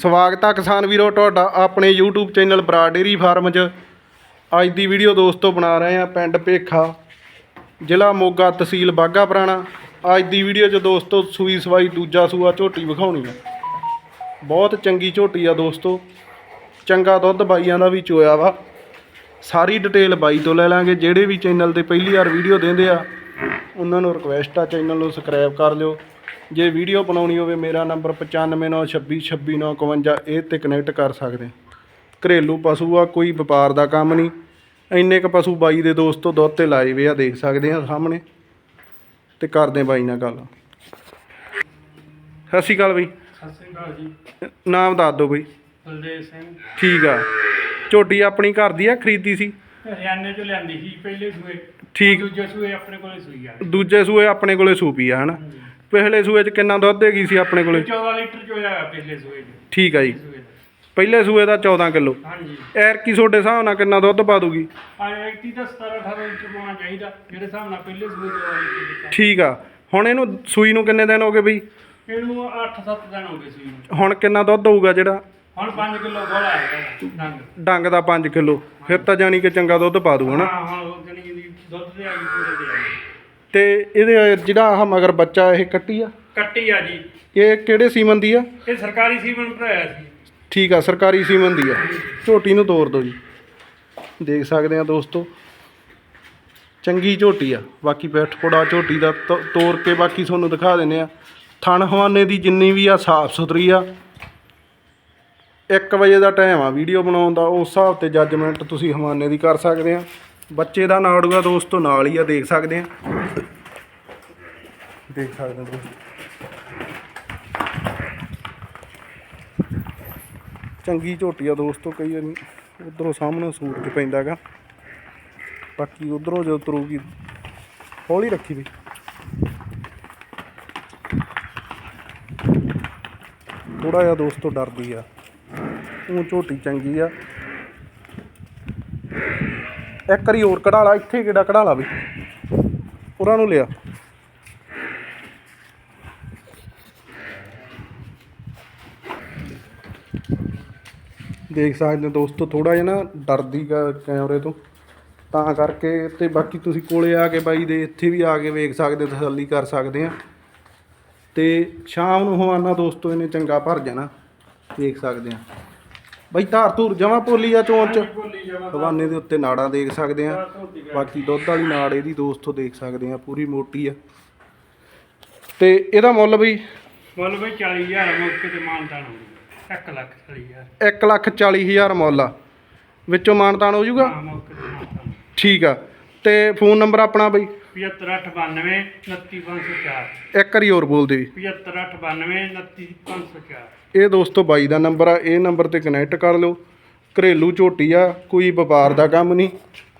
ਸਵਾਗਤ ਆ ਕਿਸਾਨ ਵੀਰੋ ਤੁਹਾਡਾ ਆਪਣੇ YouTube channel Brar dairy farm 'ਚ। ਅੱਜ ਦੀ ਵੀਡੀਓ ਦੋਸਤੋ ਬਣਾ ਰਹੇ ਆ ਪਿੰਡ ਭੇਖਾ, ਜ਼ਿਲ੍ਹਾ ਮੋਗਾ ਤਹਿਸੀਲ ਬਾਗਾ ਪੁਰਾਣਾ। ਅੱਜ ਦੀ ਵੀਡੀਓ 'ਚ ਦੋਸਤੋ ਸੂਈ ਸਵਾਈ ਦੂਜਾ ਸੂਆ ਝੋਟੀ ਵਿਖਾਉਣੀ ਆ। ਬਹੁਤ ਚੰਗੀ ਝੋਟੀ ਆ ਦੋਸਤੋ। ਚੰਗਾ ਦੁੱਧ ਬਾਈਆਂ ਦਾ ਵੀ ਚੋਇਆ ਵਾ। ਸਾਰੀ ਡਿਟੇਲ ਬਾਈ ਤੋਂ ਲੈ ਲਾਂਗੇ। ਜਿਹੜੇ ਵੀ ਚੈਨਲ ਤੇ ਪਹਿਲੀ ਵਾਰ ਵੀਡੀਓ ਦਿੰਦੇ ਆ ਉਹਨਾਂ ਨੂੰ ਰਿਕਵੈਸਟ ਆ ਚੈਨਲ ਨੂੰ ਸਬਸਕ੍ਰਾਈਬ ਕਰ ਲਿਓ। ਜੇ ਵੀਡੀਓ ਬਣਾਉਣੀ ਹੋਵੇ ਮੇਰਾ ਨੰਬਰ 9596266952 ਇਹ ਤੇ ਕਨੈਕਟ ਕਰ ਸਕਦੇ। ਘਰੇਲੂ ਪਸ਼ੂ ਆ ਕੋਈ ਵਪਾਰ ਦਾ ਕੰਮ ਨਹੀਂ। ਇੰਨੇ ਕ ਪਸ਼ੂ ਬਾਈ ਦੇ ਦੋਸਤੋ ਦੁੱਧ ਤੇ ਲਾਏ ਵੇ ਆ ਦੇਖ ਸਕਦੇ ਆ ਸਾਹਮਣੇ। ਤੇ ਕਰਦੇ ਬਾਈ ਨਾਲ ਗੱਲ। ਸਤਿ ਸ਼੍ਰੀ ਅਕਾਲ ਬਈ। ਸਤਿ ਸ੍ਰੀ ਅਕਾਲ ਜੀ। ਨਾਮ ਦੱਸ ਦਿਓ ਬਈ। ਬਲਦੇਵ ਸਿੰਘ। ਠੀਕ ਆ। ਝੋਟੀ ਆਪਣੀ ਘਰ ਦੀ ਆ ਖਰੀਦੀ ਸੀ? ਹਰਿਆਣੇ ਚੋਂ ਲਿਆਂਦੀ ਸੀ ਪਹਿਲੇ ਸੂਏ। ਠੀਕ। ਦੂਜੇ ਸੂਏ ਆਪਣੇ ਕੋਲੇ ਸੂਈ ਆ। ਦੂਜੇ ਸੂਏ ਆਪਣੇ ਕੋਲੇ ਸੂਪੀ ਆ ਹਨਾ? ਪਹਿਲੇ ਸੂਏ 'ਚ ਕਿੰਨਾ ਦੁੱਧ ਹੈਗੀ ਸੀ ਆਪਣੇ ਕੋਲੇ? 14 ਲੀਟਰ ਚੋਇਆ ਆ ਪਹਿਲੇ ਸੂਏ ਚ। ਠੀਕ ਆ ਜੀ। ਸੂਏ ਦਾ। ਪਹਿਲੇ ਸੂਏ ਦਾ 14 ਕਿਲੋ। ਹਾਂਜੀ। ਐਰ ਕੀ ਤੁਹਾਡੇ ਹਿਸਾਬ ਨਾਲ ਕਿੰਨਾ ਦੁੱਧ ਪਾ ਦੂਗੀ? ਆ ਐਕਟੀ ਦਾ 17 18 ਲੀਟਰ ਪਾਉਣਾ ਚਾਹੀਦਾ। ਜਿਹੜੇ ਹਿਸਾਬ ਨਾਲ ਪਹਿਲੇ ਸੂਏ 14 ਲੀਟਰ ਦਿੱਤਾ। ਠੀਕ ਆ। ਹੁਣ ਇਹਨੂੰ ਸੂਈ ਨੂੰ ਕਿੰਨੇ ਦਿਨ ਹੋ ਗਏ ਬਈ? ਇਹਨੂੰ 8-7 ਦਿਨ ਹੋ ਗਏ ਸੂਈ ਨੂੰ। ਹੁਣ ਕਿੰਨਾ ਦੁੱਧ ਹੋਊਗਾ ਜਿਹੜਾ? ਹੁਣ 5 ਕਿਲੋ ਗੋਲਾ ਹੈਗਾ ਡੰਗ। ਡੰਗ ਦਾ 5 ਕਿਲੋ। ਫਿਰ ਤਾਂ ਜਾਣੀ ਕਿ ਚੰਗਾ ਦੁੱਧ ਪਾ ਦੂ ਹਨਾ? ਹਾਂ ਹੁਣ ਉਹ ਜਣੀ ਦੀ ਦੁੱਧ ਤੇ ਆ ਗਈ ਪੂਰੇ ਤੇ ਆ ਗਈ ਤੇ ਇਹਦੇ ਜਿਹੜਾ ਆਹ ਮਗਰ ਬੱਚਾ ਇਹ ਕੱਟੀ ਆ? ਕੱਟੀ ਆ ਜੀ। ਇਹ ਕਿਹੜੇ ਸੀਮਨ ਦੀ ਆ? ਇਹ ਸਰਕਾਰੀ ਸੀਮਨ ਭਰਾਇਆ ਸੀ। ਠੀਕ ਆ ਸਰਕਾਰੀ ਸੀਮਨ ਦੀ ਆ। ਝੋਟੀ ਨੂੰ ਤੋੜ ਦਿਓ ਜੀ। ਦੇਖ ਸਕਦੇ ਆ ਦੋਸਤੋ। ਚੰਗੀ ਝੋਟੀ ਆ। ਬਾਕੀ ਬੈਠ ਪੜਾ ਝੋਟੀ ਦਾ ਤ- ਤੋੜ ਕੇ ਬਾਕੀ ਤੁਹਾਨੂੰ ਦਿਖਾ ਦਿੰਨੇ ਆ। ਥਣ ਹਵਾਨੇ ਦੀ ਜਿੰਨੀ ਵੀ ਆ ਸਾਫ਼ ਸੁਥਰੀ ਆ। 1 ਵਜੇ ਦਾ ਟਾਈਮ ਆ ਵੀਡੀਓ ਬਣਾਉਣ ਦਾ, ਉਸ ਹਿਸਾਬ ਤੇ ਜੱਜਮੈਂਟ ਤੁਸੀਂ ਹਵਾਨੇ ਦੀ ਕਰ ਸਕਦੇ ਆ। ਬੱਚੇ ਦਾ ਨਾੜੂਆ ਦੋਸਤੋ ਨਾਲ ਹੀ ਆ, ਦੇਖ ਸਕਦੇ ਆ। ਦੇਖ ਸਕਦੇ ਆ ਦੋਸਤੋ। ਚੰਗੀ ਝੋਟੀ ਆ ਦੋਸਤੋ, ਕਈ ਵਾਰੀ ਉਧਰੋਂ ਸਾਹਮਣੇ ਸੂਰਜ ਪੈਂਦਾਗਾ ਬਾਕੀ ਉਧਰੋਂ ਜਦੋਂ ਤਰੂਗੀ ਹੌਲੀ ਰੱਖੀ ਵੀ ਥੋੜਾ ਜਿਹਾ ਦੋਸਤੋ ਡਰਦੀ ਆ। ਉਹ ਝੋਟੀ ਚੰਗੀ ਆ। ਇੱਕ ਵਾਰੀ ਹੋਰ ਕਢਾ ਲਾ ਇੱਥੇ ਕਿਹੜਾ ਕਢਾ ਲਾ ਵੀ ਉਹਨਾਂ ਨੂੰ ਲਿਆ। ਦੇਖ ਸਕਦੇ ਹੋ ਦੋਸਤੋ ਥੋੜਾ ਜਿਹਾ ਨਾ ਡਰਦੀ ਗਾ ਕੈਮਰੇ ਤੋਂ। ਤਾਂ ਕਰਕੇ ਤੇ ਬਾਕੀ ਤੁਸੀਂ ਕੋਲੇ ਆ ਕੇ ਬਾਈ ਦੇ ਇੱਥੇ ਵੀ ਆ ਕੇ ਵੇਖ ਸਕਦੇ ਹੋ, ਤਸੱਲੀ ਕਰ ਸਕਦੇ ਆ। ਤੇ ਸ਼ਾਮ ਨੂੰ ਹਵਾਨਾ ਦੋਸਤੋ ਇਹਨੇ ਚੰਗਾ ਭਰ ਜਾਣਾ। ਦੇਖ ਸਕਦੇ ਆ। ਬਾਈ ਧਾਰ ਧੂਰ ਜਮਾ ਪੋਲੀ ਆ ਚੋਂਚ ਹਵਾਨੇ ਦੇ ਉੱਤੇ ਨਾੜਾਂ ਦੇਖ ਸਕਦੇ ਆ। ਬਾਕੀ ਦੁੱਧ ਵਾਲੀ ਨਾੜ ਇਹਦੀ ਦੋਸਤੋ ਦੇਖ ਸਕਦੇ ਆ ਪੂਰੀ ਮੋਟੀ ਆ। ਤੇ ਇਹਦਾ ਮੁੱਲ ਬਈ? ਮੁੱਲ ਬਈ 40000 ਮੌਕੇ ਤੇ ਮਾਨਤਾਨ ਹੋ ਗਿਆ 1 ਲੱਖ 40000 ਇੱਕ ਲੱਖ ਚਾਲੀ ਹਜ਼ਾਰ ਮੁੱਲ ਆ। ਵਿੱਚੋਂ ਮਾਨਤਾਨ ਹੋ ਮਾਨਤਾਨ ਠੀਕ ਆ। ਤੇ ਫੋਨ ਨੰਬਰ ਆਪਣਾ ਬਈ? 75892 29504 ਇੱਕ ਵਾਰੀ ਹੋਰ ਬੋਲ ਦੇ 75892 29504 ਇਹ ਦੋਸਤੋ ਬਾਈ ਦਾ ਨੰਬਰ ਆ ਇਹ ਨੰਬਰ ਤੇ ਕਨੈਕਟ ਕਰ ਲਿਓ। ਘਰੇਲੂ ਝੋਟੀ ਆ ਕੋਈ ਵਪਾਰ ਦਾ ਕੰਮ ਨਹੀਂ।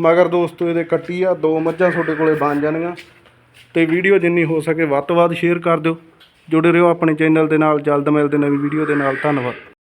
ਮਗਰ ਦੋਸਤੋ ਇਹਦੇ ਕੱਟੀ ਆ ਦੋ ਮੱਝਾਂ ਤੁਹਾਡੇ ਕੋਲੇ ਬਣ ਜਾਣਗੀਆਂ। ਤੇ ਵੀਡੀਓ ਜਿੰਨੀ ਹੋ ਸਕੇ ਵੱਧ ਤੋਂ ਵੱਧ ਸ਼ੇਅਰ ਕਰ ਦਿਓ। ਜੁੜੇ ਰਹੋ ਆਪਣੇ ਚੈਨਲ ਦੇ ਨਾਲ ਜਲਦ ਮਿਲਦੇ ਨਵੀਂ ਵੀਡੀਓ ਦੇ ਨਾਲ। ਧੰਨਵਾਦ।